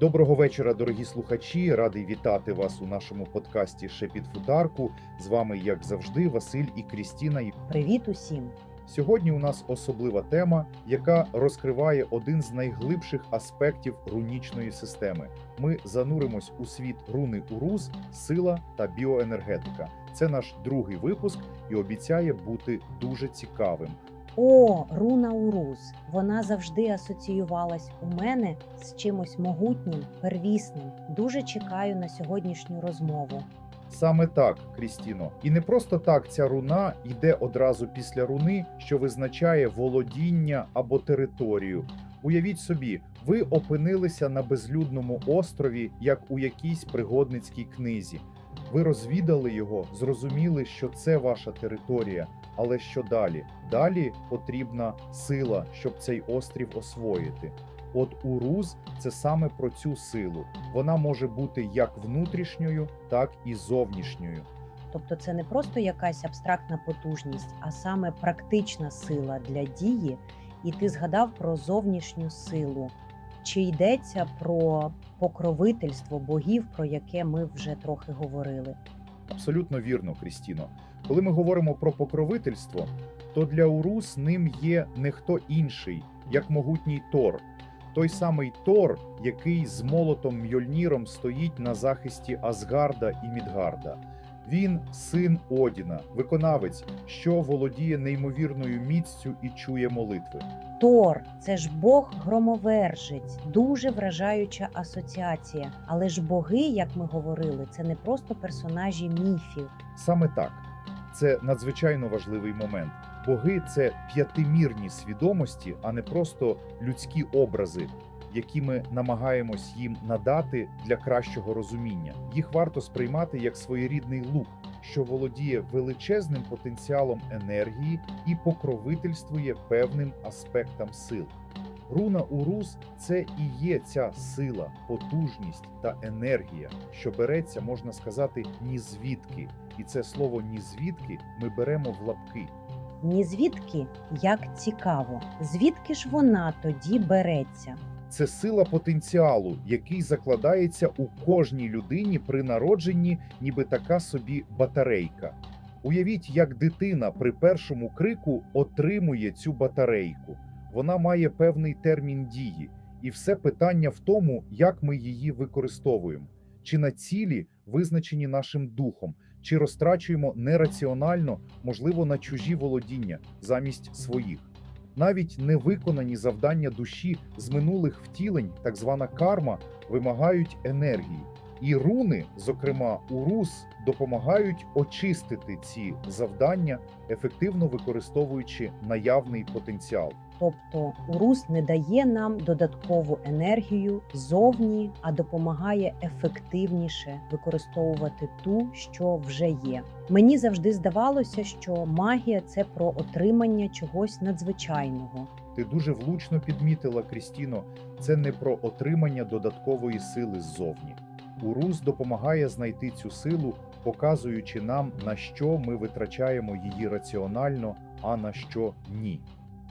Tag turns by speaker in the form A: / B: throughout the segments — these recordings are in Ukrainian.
A: Доброго вечора, дорогі слухачі. Радий вітати вас у нашому подкасті Шепіт Футарку. З вами, як завжди, Василь і Крістіна.
B: Привіт усім!
A: Сьогодні у нас особлива тема, яка розкриває один з найглибших аспектів рунічної системи. Ми зануримось у світ руни Уруз, сила та біоенергетика. Це наш другий випуск і обіцяє бути дуже цікавим.
B: О, руна Урус! Вона завжди асоціювалась у мене з чимось могутнім, первісним. Дуже чекаю на сьогоднішню розмову.
A: Саме так, Крістіно. І не просто так ця руна йде одразу після руни, що визначає володіння або територію. Уявіть собі, ви опинилися на безлюдному острові, як у якійсь пригодницькій книзі. Ви розвідали його, зрозуміли, що це ваша територія. Але що далі? Далі потрібна сила, щоб цей острів освоїти. От Уруз це саме про цю силу. Вона може бути як внутрішньою, так і зовнішньою.
B: Тобто це не просто якась абстрактна потужність, а саме практична сила для дії. І ти згадав про зовнішню силу. Чи йдеться про покровительство богів, про яке ми вже трохи говорили?
A: Абсолютно вірно, Крістіно. Коли ми говоримо про покровительство, то для Урус ним є не хто інший, як могутній Тор. Той самий Тор, який з молотом Мьольніром стоїть на захисті Асгарда і Мідгарда. Він син Одіна, виконавець, що володіє неймовірною міцю і чує молитви.
B: Тор це ж Бог громовержець, дуже вражаюча асоціація. Але ж боги, як ми говорили, це не просто персонажі міфів.
A: Саме так, це надзвичайно важливий момент. Боги це п'ятимірні свідомості, а не просто людські образи, які ми намагаємось їм надати для кращого розуміння. Їх варто сприймати як своєрідний лук, що володіє величезним потенціалом енергії і покровительствує певним аспектам сил. Руна Урус це і є ця сила, потужність та енергія, що береться, можна сказати, ні звідки. І це слово ні звідки ми беремо в лапки.
B: Ні звідки як цікаво, звідки ж вона тоді береться?
A: Це сила потенціалу, який закладається у кожній людині при народженні, ніби така собі батарейка. Уявіть, як дитина при першому крику отримує цю батарейку. Вона має певний термін дії, і все питання в тому, як ми її використовуємо, чи на цілі, визначені нашим духом, чи розтрачуємо нераціонально, можливо, на чужі володіння замість своїх. Навіть невиконані завдання душі з минулих втілень, так звана карма, вимагають енергії. І руни, зокрема урус, допомагають очистити ці завдання, ефективно використовуючи наявний потенціал.
B: Тобто Урус не дає нам додаткову енергію зовні, а допомагає ефективніше використовувати ту, що вже є. Мені завжди здавалося, що магія це про отримання чогось надзвичайного.
A: Ти дуже влучно підмітила, Крістіно, це не про отримання додаткової сили ззовні. Урус допомагає знайти цю силу, показуючи нам, на що ми витрачаємо її раціонально, а на що ні.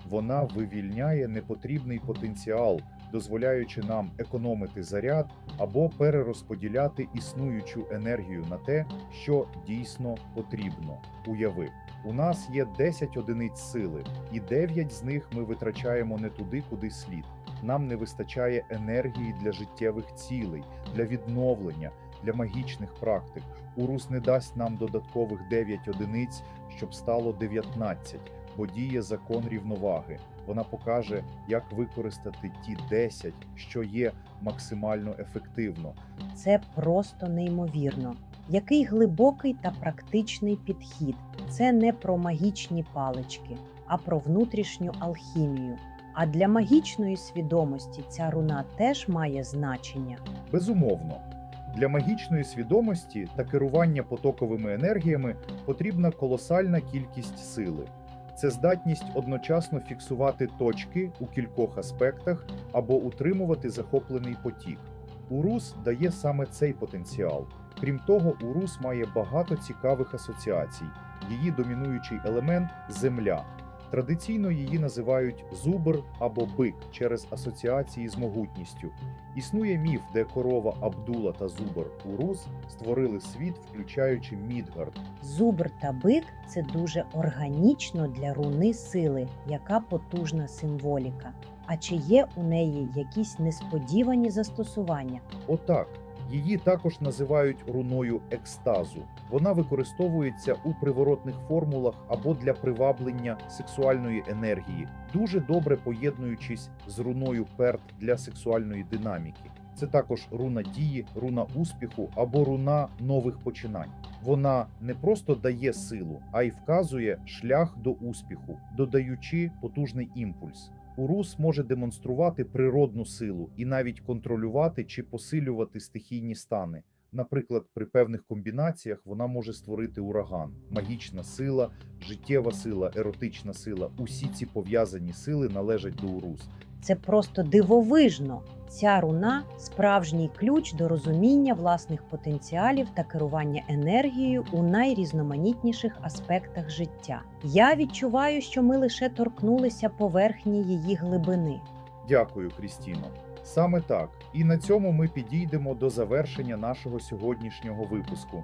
A: Вона вивільняє непотрібний потенціал, дозволяючи нам економити заряд або перерозподіляти існуючу енергію на те, що дійсно потрібно. Уяви, у нас є 10 одиниць сили, і 9 з них ми витрачаємо не туди, куди слід. Нам не вистачає енергії для життєвих цілей, для відновлення, для магічних практик. Урус не дасть нам додаткових 9 одиниць, щоб стало 19, бо діє закон рівноваги. Вона покаже, як використати ті 10, що є максимально ефективно.
B: Це просто неймовірно. Який глибокий та практичний підхід. Це не про магічні палички, а про внутрішню алхімію. А для магічної свідомості ця руна теж має значення.
A: Безумовно, для магічної свідомості та керування потоковими енергіями потрібна колосальна кількість сили. Це здатність одночасно фіксувати точки у кількох аспектах або утримувати захоплений потік. Урус дає саме цей потенціал. Крім того, Урус має багато цікавих асоціацій. Її домінуючий елемент земля. Традиційно її називають зубр або бик через асоціації з могутністю. Існує міф, де корова Абдула та зубр Урус створили світ, включаючи Мідгард.
B: Зубр та бик це дуже органічно для руни сили, яка потужна символіка. А чи є у неї якісь несподівані застосування?
A: Отак. Її також називають руною екстазу. Вона використовується у приворотних формулах або для приваблення сексуальної енергії, дуже добре поєднуючись з руною перт для сексуальної динаміки. Це також руна дії, руна успіху або руна нових починань. Вона не просто дає силу, а й вказує шлях до успіху, додаючи потужний імпульс. Урус може демонструвати природну силу і навіть контролювати чи посилювати стихійні стани. Наприклад, при певних комбінаціях вона може створити ураган, магічна сила, життєва сила, еротична сила. Усі ці пов'язані сили належать до Урус.
B: Це просто дивовижно. Ця руна справжній ключ до розуміння власних потенціалів та керування енергією у найрізноманітніших аспектах життя. Я відчуваю, що ми лише торкнулися поверхні її глибини.
A: Дякую, Крістіно. Саме так. І на цьому ми підійдемо до завершення нашого сьогоднішнього випуску.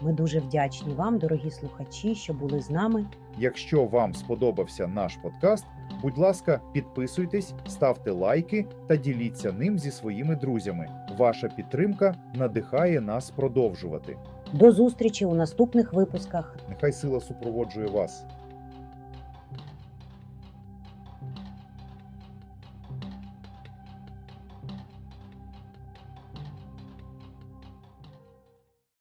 B: Ми дуже вдячні вам, дорогі слухачі, що були з нами.
A: Якщо вам сподобався наш подкаст, будь ласка, підписуйтесь, ставте лайки та діліться ним зі своїми друзями. Ваша підтримка надихає нас продовжувати.
B: До зустрічі у наступних випусках.
A: Нехай сила супроводжує вас.